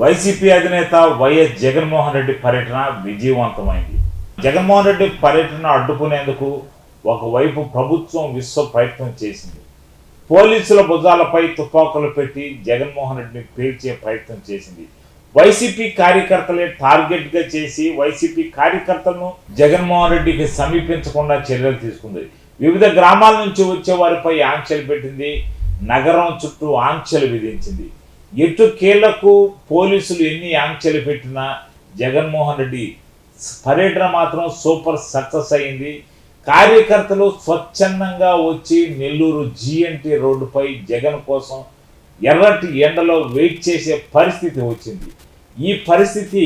YCP అధినేత YS Jaganmohan Reddy పర్యటన విజయవంతమైంది. జగన్మోహన్ రెడ్డి పర్యటన అడ్డుకునేందుకు ఒకవైపు ప్రభుత్వం విశ్వ ప్రయత్నం చేసింది. పోలీసుల భుజాలపై తుపాకులు పెట్టి జగన్మోహన్ రెడ్డిని పేల్చే ప్రయత్నం చేసింది. వైసీపీ కార్యకర్తలే టార్గెట్గా చేసి వైసీపీ కార్యకర్తలను జగన్మోహన్ రెడ్డికి సమీపించకుండా చర్యలు తీసుకుంది. వివిధ గ్రామాల నుంచి వచ్చే వారిపై ఆంక్షలు పెట్టింది. నగరం చుట్టూ ఆంక్షలు విధించింది. ఎటుకేళ్ళకు పోలీసులు ఎన్ని ఆంక్షలు పెట్టినా జగన్మోహన్ రెడ్డి పర్యటన మాత్రం సూపర్ సక్సెస్ అయింది. కార్యకర్తలు స్వచ్ఛందంగా వచ్చి నెల్లూరు జిఎన్టీ రోడ్డుపై జగన్ కోసం ఎర్రటి ఎండలో వెయిట్ చేసే పరిస్థితి వచ్చింది. ఈ పరిస్థితి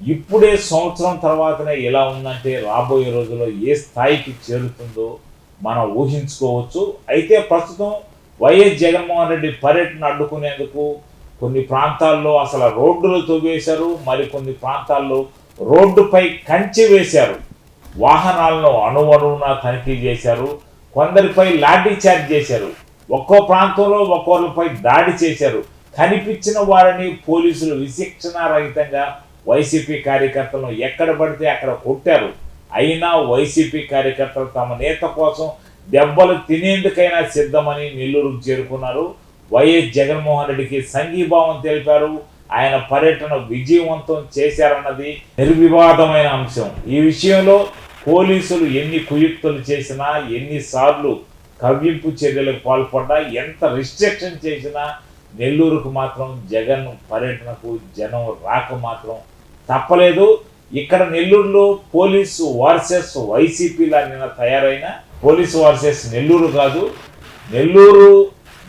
ఇప్పుడే సంవత్సరం తర్వాతనే ఎలా ఉందంటే రాబోయే రోజుల్లో ఏ స్థాయికి చేరుతుందో మనం ఊహించుకోవచ్చు. అయితే ప్రస్తుతం వైఎస్ జగన్మోహన్ రెడ్డి పర్యటన అడ్డుకునేందుకు కొన్ని ప్రాంతాల్లో అసలు రోడ్డులు తవ్వేశారు మరికొన్ని ప్రాంతాల్లో రోడ్డుపై కంచె వేశారు. వాహనాలను అణువణువున తనిఖీ చేశారు కొందరిపై లాఠీ చార్జ్ చేశారు ఒక్కో ప్రాంతంలో ఒక్కొక్కరిపై దాడి చేశారు. కనిపించిన వారిని పోలీసులు విశిక్షణారహితంగా వైసీపీ కార్యకర్తలను ఎక్కడ పడితే అక్కడ కొట్టారు. అయినా వైసీపీ కార్యకర్తలు తమ నేత కోసం దెబ్బలు తినేందుకైనా సిద్ధమని నెల్లూరుకు చేరుకున్నారు. వైఎస్ జగన్మోహన్ రెడ్డికి సంఘీభావం తెలిపారు. ఆయన పర్యటన విజయవంతం చేశారన్నది నిర్వివాదమైన అంశం. ఈ విషయంలో పోలీసులు ఎన్ని కుయుక్తులు చేసినా ఎన్నిసార్లు కవ్వింపు చర్యలకు పాల్పడ్డా ఎంత రిస్ట్రిక్షన్ చేసినా నెల్లూరుకు మాత్రం జగన్ పర్యటనకు జనం రాక మాత్రం తప్పలేదు. ఇక్కడ నెల్లూరులో పోలీసు వర్సెస్ వైసీపీలా నిన్న తయారైన పోలీసు వర్సెస్ నెల్లూరు కాదు. నెల్లూరు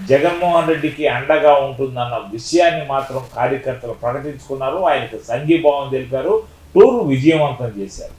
జగన్మోహన్ రెడ్డికి అండగా ఉంటుందన్న విషయాన్ని మాత్రం కార్యకర్తలు ప్రకటించుకున్నారు. ఆయనకు సంఘీభావం తెలిపారు. టూరు విజయవంతం చేశారు.